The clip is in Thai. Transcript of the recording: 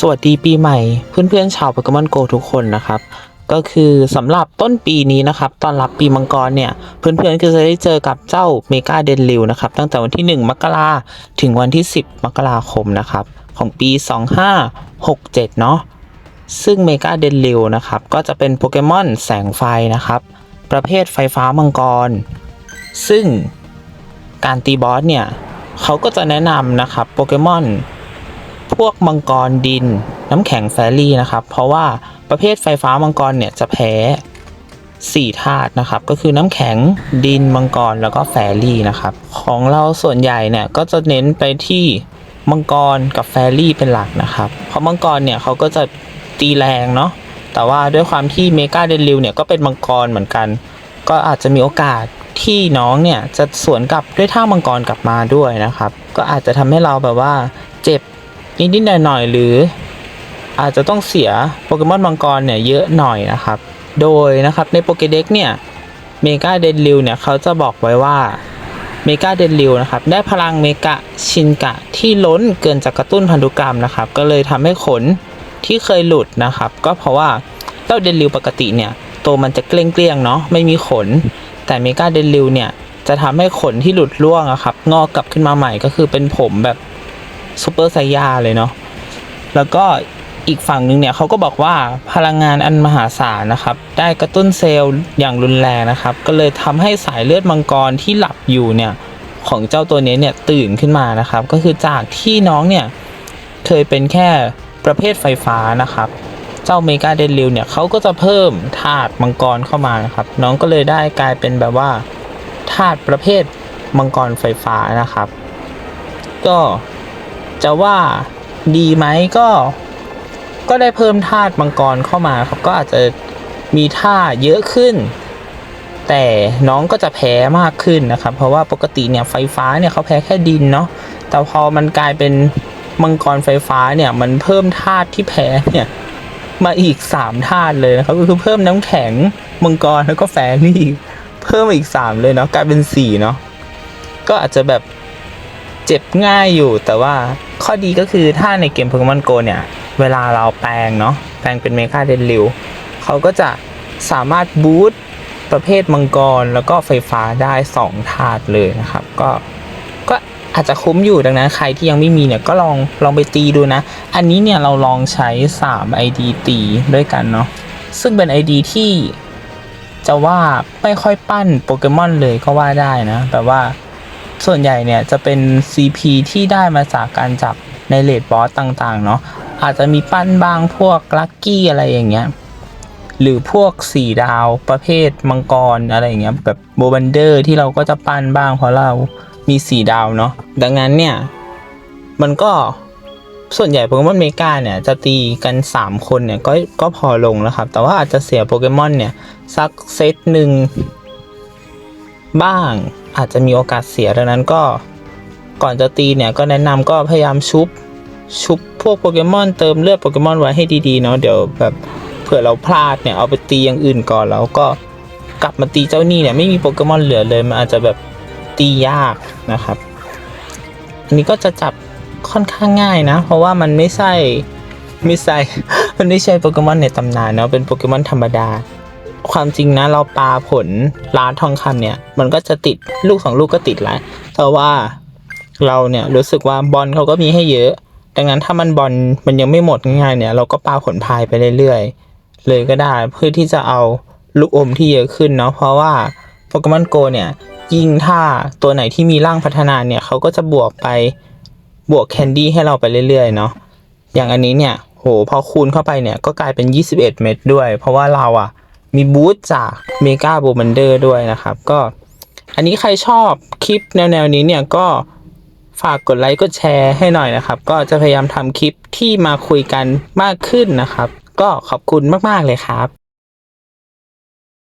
สวัสดีปีใหม่เพื่อนๆชาวโปเกมอนโกทุกคนนะครับ ก็คือสำหรับต้นปีนี้นะครับ ตอนรับปีมังกรเนี่ย เพื่อนๆก็จะได้เจอกับเจ้าเมกาเดนลิวนะครับ ตั้งแต่วันที่ 1 มกราถึงวันที่ 10 มกราคมนะครับ ของปี 2567 เนาะซึ่งเมกาเดนลิวนะครับ ก็จะเป็นโปเกมอนแสงไฟนะครับ ประเภทไฟฟ้ามังกร ซึ่งการตีบอสเนี่ย เขาก็จะแนะนำนะครับโปเกมอน พวกมังกรดิน น้ำแข็งแฟรี่นะครับ เพราะว่าประเภทไฟฟ้ามังกรเนี่ยจะแพ้4ธาตุนะครับ ก็คือน้ำแข็งดินมังกรแล้วก็แฟรี่นะครับ ของเราส่วนใหญ่เนี่ยก็จะเน้นไปที่มังกรกับแฟรี่เป็นหลักนะครับ เพราะมังกรเนี่ยเขาก็จะตีแรงเนาะแต่ว่าด้วยความที่เมกาเดนริวเนี่ยก็เป็นมังกรเหมือนกัน ก็อาจจะมีโอกาสที่น้องเนี่ยจะสวนกลับด้วยท่ามังกรกลับมาด้วยนะครับ ก็อาจจะทำให้เราแบบว่าเจ็บ นิดๆหน่อยๆหรืออาจจะต้องเสียโปเกมอนมังกรเนี่ยเยอะหน่อยนะครับ โดยนะครับในโปเกเด็กเนี่ยเมกาเดนริวเนี่ยเขาจะบอกไว้ว่าเมกาเดนริวนะครับได้พลังเมกะชินกะที่ล้นเกินจากกระตุ้นพันธุกรรมนะครับ ก็เลยทำให้ขนที่เคยหลุดนะครับ ก็เพราะว่าเจ้าเดนริวปกติเนี่ยตัวมันจะเกลี้ยงๆเนาะไม่มีขน แต่เมกาเดนริวเนี่ยจะทำให้ขนที่หลุดร่วงอะครับงอกกลับขึ้นมาใหม่ก็คือเป็นผมแบบ ซูเปอร์ไซยาเลยเนาะแล้วก็อีกฝั่งหนึ่งเนี่ยเขาก็บอกว่าพลังงานอันมหาศาลนะครับ ได้กระตุ้นเซลล์อย่างรุนแรงนะครับ ก็เลยทำให้สายเลือดมังกรที่หลับอยู่เนี่ยของเจ้าตัวนี้เนี่ยตื่นขึ้นมานะครับ ก็คือจากที่น้องเนี่ยเคยเป็นแค่ประเภทไฟฟ้านะครับ เจ้าเมกาเดนริวเนี่ยเขาก็จะเพิ่มธาตุมังกรเข้ามานะครับ น้องก็เลยได้กลายเป็นแบบว่าธาตุประเภทมังกรไฟฟ้านะครับ ก็ จะว่าดีไหมก็ก็ได้เพิ่มธาตุมังกรเข้ามาครับก็อาจจะมีท่าเยอะขึ้น แต่น้องก็จะแพ้มากขึ้นนะครับ เพราะว่าปกติเนี่ยไฟฟ้าเนี่ยเขาแพ้แค่ดินเนาะแต่พอมันกลายเป็นมังกรไฟฟ้าเนี่ยมันเพิ่มธาตุที่แพ้เนี่ยมาอีกสามธาตุเลยนะครับก็คือเพิ่มน้ำแข็งมังกรแล้วก็แฟรี่เพิ่มอีกสามเลยเนาะกลายเป็นสี่เนาะก็อาจจะแบบเจ็บง่ายอยู่แต่ว่า ข้อดีก็คือถ้าในเกม Pokemon Go เนี่ย เวลาเราแปลงเนาะแปลงเป็นเมคาเดนริวเขาก็จะสามารถบูตประเภทมังกรแล้วก็ไฟฟ้าได้2ธาตุเลยนะครับ ก็ก็อาจจะคุ้มอยู่ดังนั้นใครที่ยังไม่มีเนี่ยก็ลองลองไปตีดูนะ อันนี้เนี่ยเราลองใช้ 3 ID ตีด้วยกันเนาะซึ่งเป็น ID ที่จะว่าไม่ค่อยปั้นโปเกมอนเลยก็ว่าได้นะแบบว่า ส่วนใหญ่เนี่ยจะเป็น CP ที่ได้มาจากการจับในเลดบอสต่างๆ เนาะอาจจะมีปั้นบ้างพวกลัคกี้อะไรอย่างเงี้ยหรือพวกสี่ดาวประเภทมังกรอะไรอย่างเงี้ยแบบโบบันเดอร์ที่เราก็จะปั้นบ้างเพราะเรามีสี่ดาวเนาะดังนั้นเนี่ย มันก็ส่วนใหญ่โปเกมอนเมกาเนี่ยจะตีกัน 3 คนเนี่ยก็ก็พอลงแล้วครับ แต่ว่าอาจจะเสียโปเกมอนเนี่ย สักเซตหนึ่งบ้าง อาจจะมีโอกาสเสียดังนั้นก็ก่อนจะตีเนี่ยก็แนะนำก็พยายามชุบชุบพวกโปเกมอนเติมเลือดโปเกมอนไว้ให้ดีๆเนาะเดี๋ยวแบบเผื่อเราพลาดเนี่ยเอาไปตีอย่างอื่นก่อนแล้วก็กลับมาตีเจ้านี่เนี่ยไม่มีโปเกมอนเหลือเลยมันอาจจะแบบตียากนะครับอันนี้ก็จะจับค่อนข้างง่ายนะ เพราะว่ามันไม่ใช่ไม่ใช่มันไม่ใช่โปเกมอนในตำนานเนาะเป็นโปเกมอนธรรมดา ความจริงนะเราปาผลล้านทองคำเนี่ย มันก็จะติดลูกสองลูกก็ติดแล้วแต่ว่าเราเนี่ยรู้สึกว่าบอลเขาก็มีให้เยอะ ดังนั้นถ้ามันบอลมันยังไม่หมดง่ายเนี่ย เราก็ปาผลพายไปเรื่อยๆ เลยก็ได้เพื่อที่จะเอาลูกอมที่เยอะขึ้นเนาะเพราะว่าโปเกมอนโกเนี่ยยิ่งถ้าตัวไหนที่มีร่างพัฒนาเนี่ยเขาก็จะบวกไปบวกแคนดี้ให้เราไปเรื่อยๆเนาะอย่างอันนี้เนี่ยโหพอคูณเข้าไปเนี่ยก็กลายเป็น 21 เม็ดด้วย เพราะว่าเราอะ มีบูธจากเมกาโบมันเดอร์ด้วยนะครับ ก็อันนี้ใครชอบคลิปแนวๆนี้เนี่ยก็ฝากกดไลค์กดแชร์ให้หน่อยนะครับ ก็จะพยายามทำคลิปที่มาคุยกันมากขึ้นนะครับ ก็ขอบคุณมากๆเลยครับ